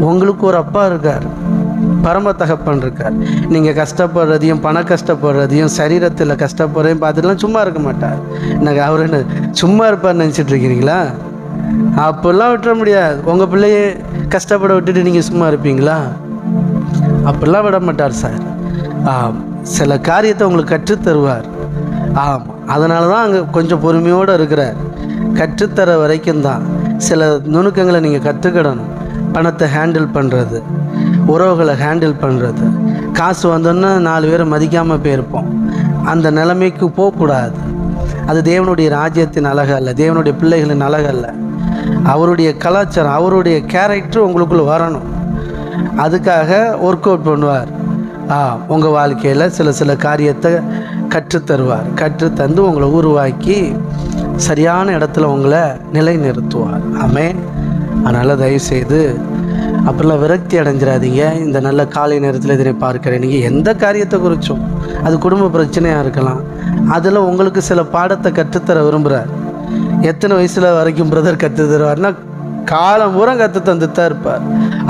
உங்களுக்கு ஒரு அப்பா இருக்கார். பரம தகப்பன் இருக்கார். நீங்கள் கஷ்டப்படுறதையும் பண கஷ்டப்படுறதையும் சரீரத்தில் கஷ்டப்படுறதையும் பார்த்துட்டுலாம் சும்மா இருக்க மாட்டார். எனக்கு அவர் என்ன சும்மா இருப்பார் நினச்சிட்டு இருக்கிறீங்களா? அப்போல்லாம் விட்டுற முடியாது. உங்கள் பிள்ளைய கஷ்டப்பட விட்டுட்டு நீங்கள் சும்மா இருப்பீங்களா? அப்படிலாம் விட மாட்டார் சார். ஆம் சில காரியத்தை உங்களுக்கு கற்றுத் தருவார். ஆமாம் அதனால தான் அங்கே கொஞ்சம் பொறுமையோடு இருக்கிறார். கற்றுத்தர வரைக்கும் தான். சில நுணுக்கங்களை நீங்கள் கற்றுக்கிடணும் பணத்தை ஹேண்டில் பண்ணுறது உறவுகளை ஹேண்டில் பண்ணுறது காசு வந்தோன்னா நாலு பேரை மதிக்காமல் போயிருப்போம். அந்த நிலைமைக்கு போகக்கூடாது. அது தேவனுடைய ராஜ்யத்தின் அழகு அல்ல தேவனுடைய பிள்ளைகளின் அழகு அல்ல. அவருடைய கலாச்சாரம் அவருடைய கேரக்டர் உங்களுக்குள்ளே வரணும். அதுக்காக ஒர்க் அவுட் பண்ணுவார். ஆ உங்கள் வாழ்க்கையில் சில சில காரியத்தை கற்றுத்தருவார் கற்றுத்தந்து உங்களை உருவாக்கி சரியான இடத்துல உங்களை நிலைநிறுத்துவார். ஆமென். அதனால் தயவுசெய்து அப்படிலாம் விரக்தி அடைஞ்சிடாதீங்க. இந்த நல்ல காலை நேரத்தில் இதனை பார்க்கிறேன் நீங்கள் எந்த காரியத்தை குறித்தும் அது குடும்ப பிரச்சனையாக இருக்கலாம். அதில் உங்களுக்கு சில பாடத்தை கற்றுத்தர விரும்புகிறார் எத்தனை வயசில் வரைக்கும் பிரதர் கற்று தருவார்னா காலம் பூரா கற்று தந்துத்தான் இருப்பார்.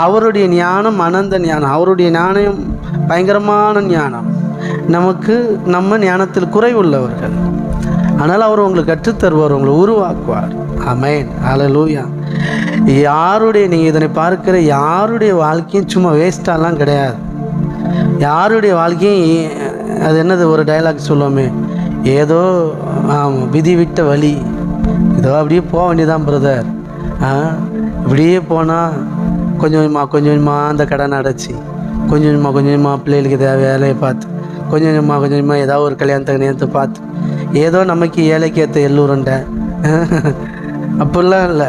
அவருடைய ஞானம் அனந்த ஞானம் அவருடைய ஞானம் பயங்கரமான ஞானம். நமக்கு நம்ம ஞானத்தில் குறைவுள்ளவர்கள் ஆனால் அவர் உங்களுக்கு கற்றுத்தருவார் உங்களை உருவாக்குவார். அமேன் அலலூயா யாருடைய நீங்கள் இதனை பார்க்கிற யாருடைய வாழ்க்கையும் சும்மா வேஸ்டாலாம் கிடையாது. யாருடைய வாழ்க்கையும் அது என்னது ஒரு டயலாக் சொல்லுவோமே. ஏதோ ஆமாம் விதி விட்ட வழி. இதோ அப்படியே போக வேண்டியதான் பிரதர் ஆ? இப்படியே போனால் கொஞ்சம் கொஞ்சமாக கொஞ்சம் கொஞ்சமாக அந்த கடனை அடைச்சி கொஞ்சம் கொஞ்சமாக கொஞ்சம் கொஞ்சமாக பிள்ளைகளுக்கு தேவை வேலையை பார்த்து கொஞ்சம் கொஞ்சமாக கொஞ்சம் கொஞ்சமாக ஏதாவது ஒரு கல்யாணத்தை கல்யாணத்தை பார்த்து ஏதோ நமக்கு ஏழைக்கு ஏற்ற எல்லூருண்டை அப்படிலாம் இல்லை.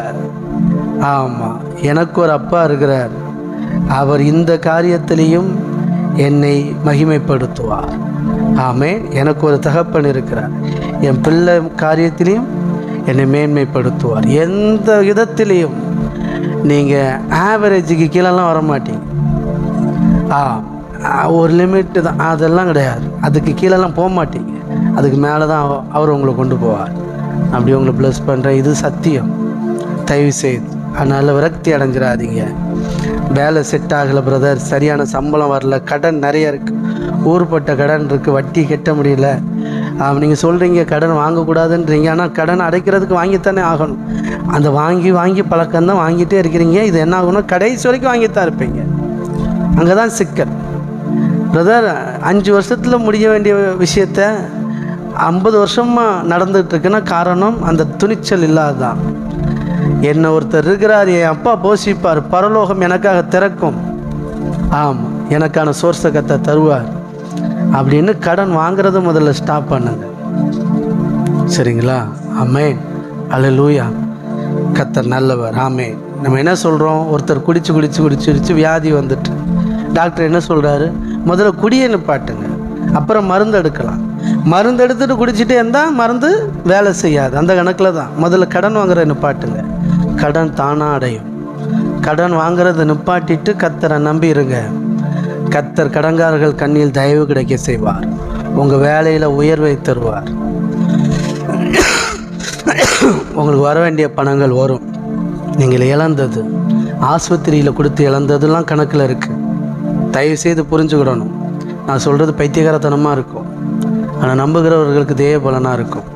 ஆமாம் எனக்கு ஒரு அப்பா இருக்கிறார். அவர் இந்த காரியத்திலையும் என்னை மகிமைப்படுத்துவார். ஆமே எனக்கு ஒரு தகப்பன் இருக்கிறார். என் பிள்ளை காரியத்திலையும் என்னை மேன்மைப்படுத்துவார். எந்த விதத்திலையும் நீங்கள் ஆவரேஜுக்கு கீழெல்லாம் வரமாட்டீங்க. ஆ ஒரு லிமிட்டு தான். அதெல்லாம் கிடையாது. அதுக்கு கீழெல்லாம் போக மாட்டீங்க அதுக்கு மேலே தான் அவர் உங்களை கொண்டு போவார். அப்படி உங்களை ப்ளஸ் பண்ணுற இது சத்தியம். தயவு செய்து அதனால் விரக்தி அடைஞ்சிடாதீங்க. வேலை செட் ஆகலை பிரதர் சரியான சம்பளம் வரல. கடன் நிறைய இருக்குது ஊர்பட்ட கடன் இருக்குது வட்டி கட்ட முடியல. நீங்கள் சொல்கிறீங்க கடன் வாங்கக்கூடாதுன்றீங்க. ஆனால் கடன் அடைக்கிறதுக்கு வாங்கித்தானே ஆகணும். அந்த வாங்கி வாங்கி பழக்கம் தான் வாங்கிட்டே இருக்கிறீங்க. இது என்ன ஆகும்னா கடைசி வரைக்கும் வாங்கித்தான் இருப்பீங்க. அங்கே தான் சிக்கல். பிரதர் அஞ்சு வருஷத்தில் முடிய வேண்டிய விஷயத்த ஐம்பது வருஷமாக நடந்துகிட்ருக்குன்னா காரணம் அந்த துணிச்சல் இல்லாததான். என்ன ஒருத்தர் இருக்கிறார் என் அப்பா போஷிப்பார். பரலோகம் எனக்காக திறக்கும். ஆம் எனக்கான சோர்ஸை கத்தை தருவார். அப்படின்னு கடன் வாங்குறத முதல்ல ஸ்டாப் பண்ணுங்க. சரிங்களா? அமேன் அல்லேலூயா கத்தர் நல்லவர். ஆமே நம்ம என்ன சொல்கிறோம் ஒருத்தர் குடிச்சு குடிச்சு குடிச்சு குடிச்சு வியாதி வந்துட்டு. டாக்டர் என்ன சொல்கிறாரு முதல்ல குடியை நிப்பாட்டுங்க. அப்புறம் மருந்து எடுக்கலாம். மருந்து எடுத்துகிட்டு குடிச்சிட்டே இருந்தால் மருந்து வேலை செய்யாது. அந்த கணக்கில் தான். முதல்ல கடன் வாங்குற நிப்பாட்டுங்க. கடன் தானாக அடையும். கடன் வாங்குறத நிப்பாட்டிட்டு கத்தரை நம்பி இருங்க கத்தர் கடன்காரர்கள் கண்ணில் தயவு கிடைக்க செய்வார். உங்கள் வேலையில் உயர்வை தருவார். உங்களுக்கு வர வேண்டிய பணங்கள் வரும். நீங்கள் இழந்தது. ஆஸ்பத்திரியில் கொடுத்து இழந்ததுலாம் கணக்கில் இருக்குது தயவு செய்து புரிஞ்சுக்கிடணும். நான் சொல்கிறது பைத்தியகாரத்தனமாக இருக்கும். ஆனால் நம்புகிறவர்களுக்கு தேவ பலனாக இருக்கும்.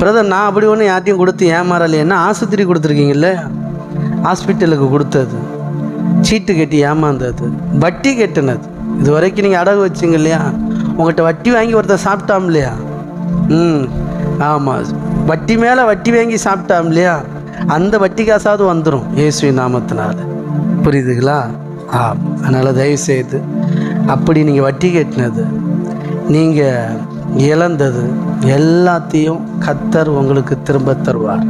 பிரதர் நான் அப்படி ஒன்று யார்ட்டையும் கொடுத்து ஏமாறலையேன்னா ஆஸ்பத்திரி கொடுத்துருக்கீங்கல்ல? ஹாஸ்பிட்டலுக்கு கொடுத்தது. சீட்டு கட்டி ஏமாந்தது. வட்டி கட்டினது. இது வரைக்கும் நீங்கள் அடகு வச்சிங்க இல்லையா? உங்கள்கிட்ட வட்டி வாங்கி ஒருத்தர் சாப்பிட்டாம் இல்லையா? ம். ஆமாம் வட்டி மேலே வட்டி வாங்கி சாப்பிட்டாம் இல்லையா? அந்த வட்டி காசாவது வந்துடும் இயேசுவின் நாமத்தினால. புரியுதுங்களா? ஆ அதனால் தயவு செய்து அப்படி நீங்கள் வட்டி கட்டினது நீங்கள் இழந்தது எல்லாத்தையும் கத்தர் உங்களுக்கு திரும்ப தருவார்.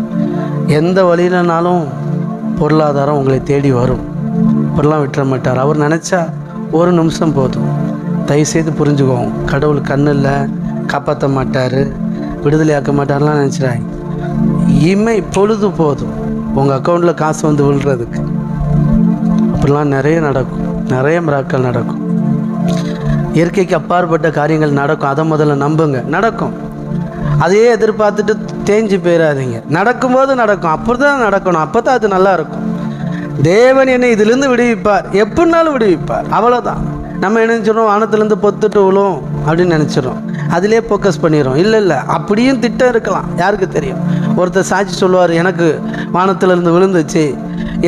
எந்த வழியிலனாலும் பொருளாதாரம் உங்களை தேடி வரும். பொருளாக விட்டுற மாட்டார். அவர் நினச்சா ஒரு நிமிஷம் போதும். தயவுசெய்து புரிஞ்சுக்குவோம் கடவுள் கண்ணு இல்லை காப்பாற்ற மாட்டார் விடுதலையாக்க மாட்டார்லாம் நினச்சிடாங்க இமை பொழுது போதும். உங்கள் அக்கௌண்ட்டில் காசு வந்து விழுறதுக்கு. அப்படிலாம் நிறைய நடக்கும். நிறைய மிராக்கள் நடக்கும். இயற்கைக்கு அப்பாற்பட்ட காரியங்கள் நடக்கும். அதை முதல்ல நம்புங்க. நடக்கும். அதையே எதிர்பார்த்துட்டு தேஞ்சு போயிடாதீங்க நடக்கும்போது நடக்கும் அப்போ தான் நடக்கணும். அப்போ தான் அது நல்லா இருக்கும் தேவன் என்னை இதிலிருந்து விடுவிப்பார். எப்படினாலும் விடுவிப்பார். அவ்வளோதான் நம்ம நினைச்சிடும் வானத்துலேருந்து பொத்துட்டு விழும் அப்படின்னு நினச்சிடும் அதிலே ஃபோக்கஸ் பண்ணிடும் இல்லை இல்லை. அப்படியும் திட்டம் இருக்கலாம். யாருக்கு தெரியும்? ஒருத்தர் சாட்சி சொல்லுவார் எனக்கு வானத்துலேருந்து விழுந்துச்சு.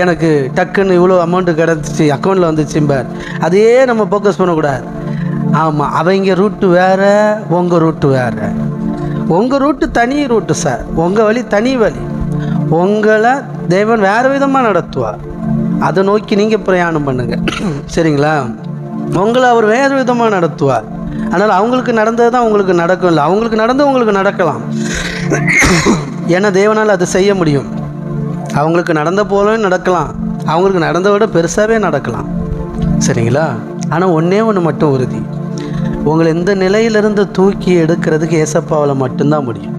எனக்கு டக்குன்னு இவ்வளோ அமௌண்ட்டு கிடச்சிச்சு. அக்கௌண்ட்டில் வந்துச்சும்பார். அதையே நம்ம ஃபோக்கஸ் பண்ணக்கூடாது. ஆமாம் அவங்க ரூட்டு வேறு உங்கள் ரூட்டு வேறு. உங்கள் ரூட்டு தனி ரூட்டு சார். உங்கள் வழி தனி வழி. உங்களை தெய்வன் வேறு விதமாக நடத்துவார். அதை நோக்கி நீங்கள் பிரயாணம் பண்ணுங்கள் சரிங்களா? உங்களை அவர் வேறு விதமாக நடத்துவார். அதனால் அவங்களுக்கு நடந்தது தான் உங்களுக்கு நடக்கும். இல்லை அவங்களுக்கு நடந்து உங்களுக்கு நடக்கலாம். ஏன்னா தேவனால் அதை செய்ய முடியும். அவங்களுக்கு நடந்த போலவே நடக்கலாம். அவங்களுக்கு நடந்த விட பெருசாகவே நடக்கலாம். சரிங்களா? ஆனால் ஒன்றே ஒன்று மட்டும் உறுதி. உங்களை இந்த நிலையிலிருந்து தூக்கி எடுக்கிறதுக்கு ஏசப்பாவில் மட்டும்தான் முடியும்.